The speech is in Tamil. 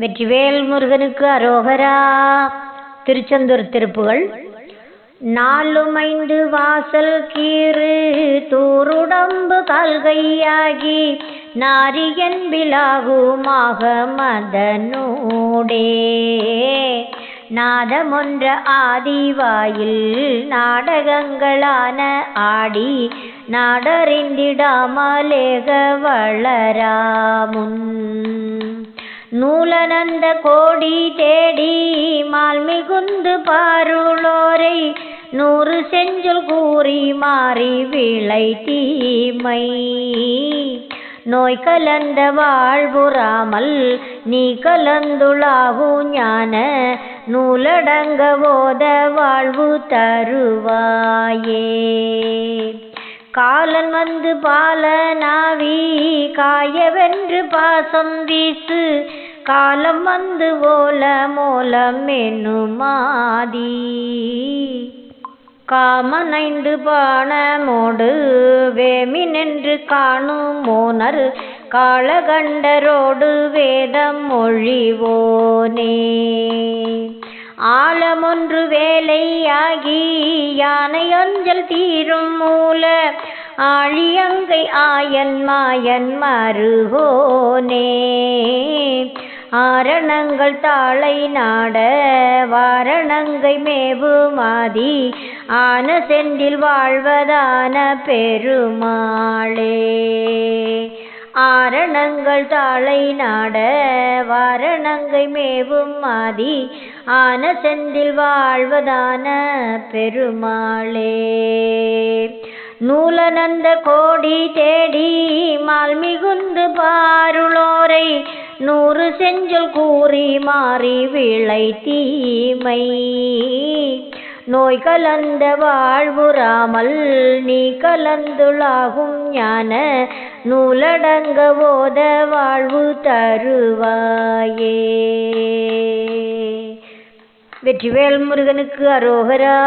வெற்றிவேல் முருகனுக்கு அரோகரா. திருச்செந்தூர் திருப்புகள் நாலுமைந்து வாசல் கீறு தூருடம்பு கல்கையாகி நாரியன் விலாகுமாக மதனூடே. நாதமொன்ற ஆதிவாயில் நாடகங்களான ஆடி நாடறிந்திடாமலேக வளராமுன். நூலனந்த கோடி தேடி மால் மிகுந்து பாருளோரை நூறு செஞ்சொல் கூறி மாறி விளை தீமை. நோய் கலந்த வாழ்வுறாமல் நீ கலந்துளாவு ஞான நூலடங்க போத வாழ்வு தருவாயே. காலன் வந்து பாலனாவி காயவென்று பாசம் வீசு காலம் வந்து ஓல மோலம் என்னுமாதி காமனைந்து பானமோடு பாணமோடு வேமினென்று காணும் மோனர் காலகண்டரோடு வேதம் மொழிவோனே. ஆழமொன்று வேலையாகி யானை அஞ்சல் தீரும் மூல ஆழியங்கை ஆயன் மாயன் மருகோனே ஆரணங்கள் தாளை நாட வாரணங்கை மேவுமாதி ஆன செந்தில் வாழ்வதான பெருமாளே. ஆரணங்கள் தாளை நாட வாரணங்கை மேவும் மாதி ஆன செந்தில் வாழ்வதான பெருமாளே. நூலனந்த கோடி தேடி மால் மிகுந்து பாருளோரை நூறு செஞ்சல் கூறி மாறி விளை தீமை. நோய் கலந்த வாழ்வுறாமல் நீ கலந்துளாகும் ஞான நூலடங்க போத வாழ்வு தருவாயே. வெற்றிவேல் முருகனுக்கு அரோகரா.